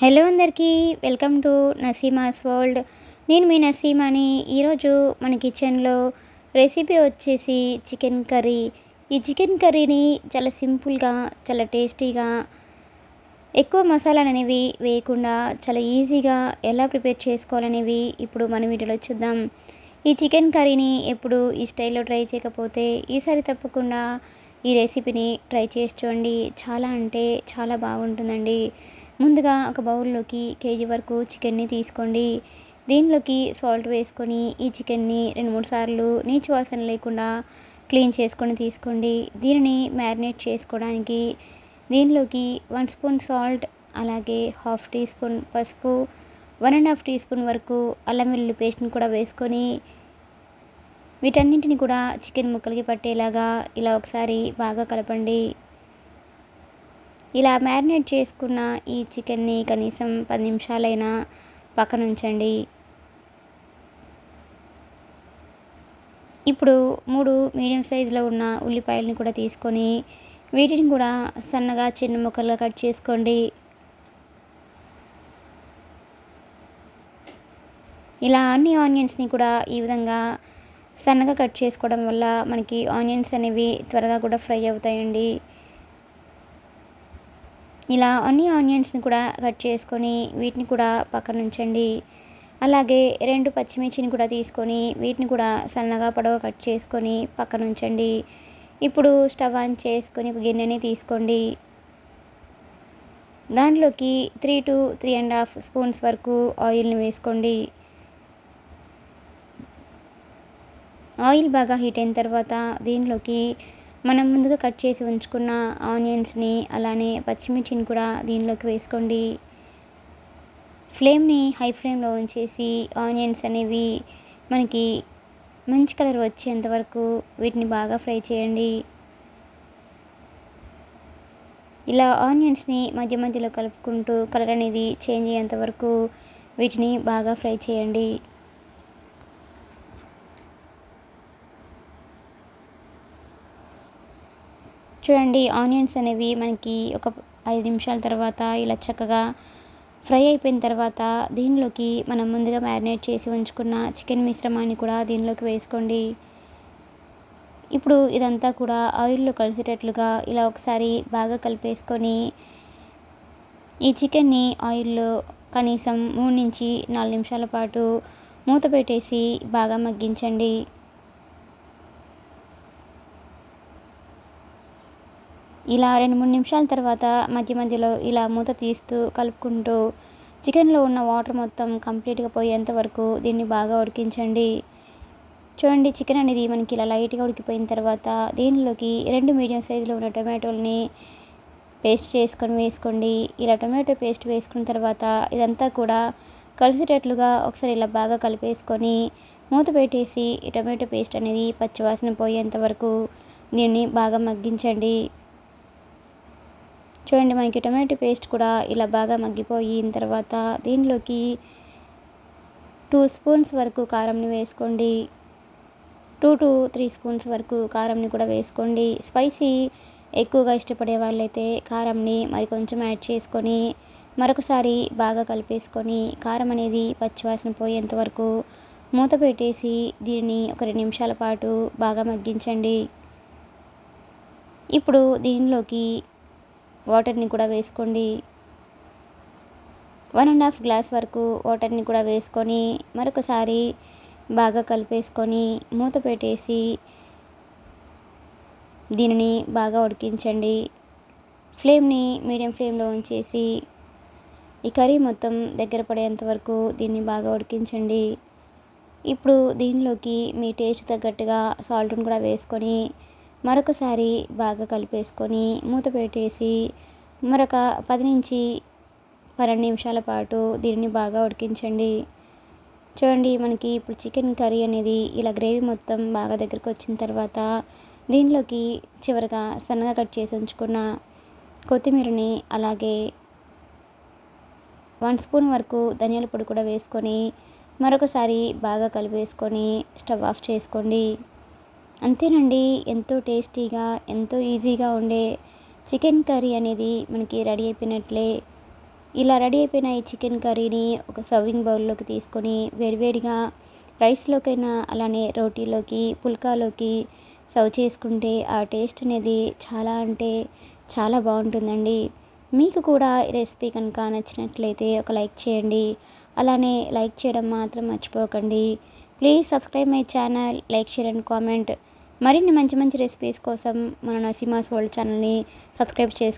Hello అందరికీ welcome to Naseema's world. నేను మీ నసీమాని. ఈరోజు మన కిచెన్లో రెసిపీ వచ్చేసి చికెన్ కర్రీ. ఈ చికెన్ కర్రీని చాలా సింపుల్గా చాలా టేస్టీగా ఎక్కువ మసాలాలు అనేవి వేయకుండా చాలా ఈజీగా ఎలా ప్రిపేర్ చేసుకోవాలనేవి ఇప్పుడు మనం వీటిలో చూద్దాం. ఈ చికెన్ కర్రీని ఎప్పుడు ఈ స్టైల్లో ట్రై చేయకపోతే ఈసారి తప్పకుండా ఈ రెసిపీని ట్రై చేసి చూడండి. చాలా అంటే చాలా బాగుంటుందండి. ముందుగా ఒక బౌల్లోకి కేజీ వరకు చికెన్ని తీసుకోండి. దీనిలోకి సాల్ట్ వేసుకొని ఈ చికెన్ని రెండు మూడు సార్లు నీచు వాసన లేకుండా క్లీన్ చేసుకొని తీసుకోండి. దీనిని మ్యారినేట్ చేసుకోవడానికి దీనిలోకి వన్ స్పూన్ సాల్ట్ అలాగే హాఫ్ టీ స్పూన్ పసుపు one and half teaspoon వరకు అల్లం వెల్లుల్లి పేస్ట్ని కూడా వేసుకొని వీటన్నింటిని కూడా చికెన్ ముక్కలకి పట్టేలాగా ఇలా ఒకసారి బాగా కలపండి. ఇలా మ్యారినేట్ చేసుకున్న ఈ చికెన్ని కనీసం పది నిమిషాలైనా పక్కన ఉంచండి ఇప్పుడు మూడు మీడియం సైజులో ఉన్న ఉల్లిపాయలని కూడా తీసుకొని వీటిని కూడా సన్నగా చిన్న ముక్కలుగా కట్ చేసుకోండి. ఇలా అన్ని ఆనియన్స్ని కూడా ఈ విధంగా సన్నగా కట్ చేసుకోవడం వల్ల మనకి ఆనియన్స్ అనేవి త్వరగా కూడా ఫ్రై అవుతాయండి. ఇలా అన్ని ఆనియన్స్ని కూడా కట్ చేసుకొని వీటిని కూడా పక్కన ఉంచండి. అలాగే రెండు పచ్చిమిర్చిని కూడా తీసుకొని వీటిని కూడా సన్నగా పొడవ కట్ చేసుకొని పక్కన ఉంచండి. ఇప్పుడు స్టవ్ ఆన్ చేసుకొని ఒక గిన్నెని తీసుకోండి. దాంట్లోకి three to three and half spoons వరకు ఆయిల్ని వేసుకోండి. ఆయిల్ బాగా హీట్ అయిన తర్వాత దీనిలోకి మనం ముందుగా కట్ చేసి ఉంచుకున్న ఆనియన్స్ని అలానే పచ్చిమిర్చిని కూడా దీనిలోకి వేసుకోండి. ఫ్లేమ్ని హై ఫ్లేమ్లో ఉంచేసి ఆనియన్స్ అనేవి మనకి మంచి కలర్ వచ్చేంత వరకు వీటిని బాగా ఫ్రై చేయండి. ఇలా ఆనియన్స్ని మధ్య మధ్యలో కలుపుకుంటూ కలర్ అనేది చేంజ్ అయ్యేంత వరకు వీటిని బాగా ఫ్రై చేయండి. చూడండి ఆనియన్స్ అనేవి మనకి ఒక ఐదు నిమిషాల తర్వాత ఇలా చక్కగా ఫ్రై అయిపోయిన తర్వాత దీనిలోకి మనం ముందుగా మ్యారినేట్ చేసి ఉంచుకున్న చికెన్ మిశ్రమాన్ని కూడా దీనిలోకి వేసుకోండి. ఇప్పుడు ఇదంతా కూడా ఆయిల్లో కలిసేటట్లుగా ఇలా ఒకసారి బాగా కలిపేసుకొని ఈ చికెన్ని ఆయిల్లో కనీసం మూడు నుంచి నాలుగు నిమిషాల పాటు మూత పెట్టేసి బాగా మగ్గించండి. ఇలా రెండు మూడు నిమిషాల తర్వాత మధ్య మధ్యలో ఇలా మూత తీస్తూ కలుపుకుంటూ చికెన్లో ఉన్న వాటర్ మొత్తం కంప్లీట్గా పోయేంత వరకు దీన్ని బాగా ఉడికించండి. చూడండి చికెన్ అనేది మనకి ఇలా లైట్గా ఉడికిపోయిన తర్వాత దీనిలోకి రెండు మీడియం సైజులో ఉన్న టొమాటోల్ని పేస్ట్ చేసుకొని వేసుకోండి. ఇలా టొమాటో పేస్ట్ వేసుకున్న తర్వాత ఇదంతా కూడా కలిసేటట్లుగా ఒకసారి ఇలా బాగా కలిపేసుకొని మూత పెట్టేసి టొమాటో పేస్ట్ అనేది పచ్చివాసన పోయేంత వరకు దీన్ని బాగా మగ్గించండి. చూడండి మనకి టొమాటో పేస్ట్ కూడా ఇలా బాగా మగ్గిపోయిన తర్వాత దీనిలోకి టూ స్పూన్స్ వరకు కారంని వేసుకోండి. టూ టు త్రీ స్పూన్స్ వరకు కారంని కూడా వేసుకోండి. స్పైసీ ఎక్కువగా ఇష్టపడే వాళ్ళైతే కారంని మరి కొంచెం యాడ్ చేసుకొని మరొకసారి బాగా కలిపేసుకొని కారం అనేది పచ్చివాసన పోయేంత వరకు మూత పెట్టేసి దీన్ని ఒక రెండు నిమిషాల పాటు బాగా మగ్గించండి. ఇప్పుడు దీనిలోకి వాటర్ని కూడా వేసుకోండి. వన్ అండ్ హాఫ్ గ్లాస్ వరకు వాటర్ని కూడా వేసుకొని మరొకసారి బాగా కలిపేసుకొని మూత పెట్టేసి దీనిని బాగా ఉడికించండి. ఫ్లేమ్ని మీడియం ఫ్లేమ్లో ఉంచేసి ఈ కర్రీ మొత్తం దగ్గర పడేంత వరకు దీన్ని బాగా ఉడికించండి. ఇప్పుడు దీనిలోకి మీ టేస్ట్ తగ్గట్టుగా సాల్ట్ని కూడా వేసుకొని మరొకసారి బాగా కలిపేసుకొని మూత పెట్టేసి మరొక పది నుంచి పన్నెండు నిమిషాల పాటు దీనిని బాగా ఉడికించండి. చూడండి మనకి ఇప్పుడు చికెన్ కర్రీ అనేది ఇలా గ్రేవీ మొత్తం బాగా దగ్గరకు వచ్చిన తర్వాత దీనిలోకి చివరిగా సన్నగా కట్ చేసి ఉంచుకున్న కొత్తిమీరని అలాగే వన్ స్పూన్ వరకు ధనియాల పొడి కూడా వేసుకొని మరొకసారి బాగా కలిపేసుకొని స్టవ్ ఆఫ్ చేసుకోండి. అంతేనండి. ఎంతో టేస్టీగా ఎంతో ఈజీగా ఉండే చికెన్ కర్రీ అనేది మనకి రెడీ అయిపోయినట్లే. ఇలా రెడీ అయిపోయిన ఈ చికెన్ కర్రీని ఒక సర్వింగ్ బౌల్లోకి తీసుకొని వేడివేడిగా రైస్లోకైనా అలానే రోటీలోకి పుల్కాలోకి సర్వ్ చేసుకుంటే ఆ టేస్ట్ అనేది చాలా అంటే చాలా బాగుంటుందండి. మీకు కూడా ఈ రెసిపీ కనుక నచ్చినట్లయితే ఒక లైక్ చేయండి. అలానే లైక్ చేయడం మాత్రం మర్చిపోకండి. Please subscribe my channel like share and comment మరిన్ని మంచి మంచి రెసిపీస్ కోసం మన నరసింహాస్ వరల్డ్ ఛానల్ని సబ్స్క్రైబ్ చేసుకో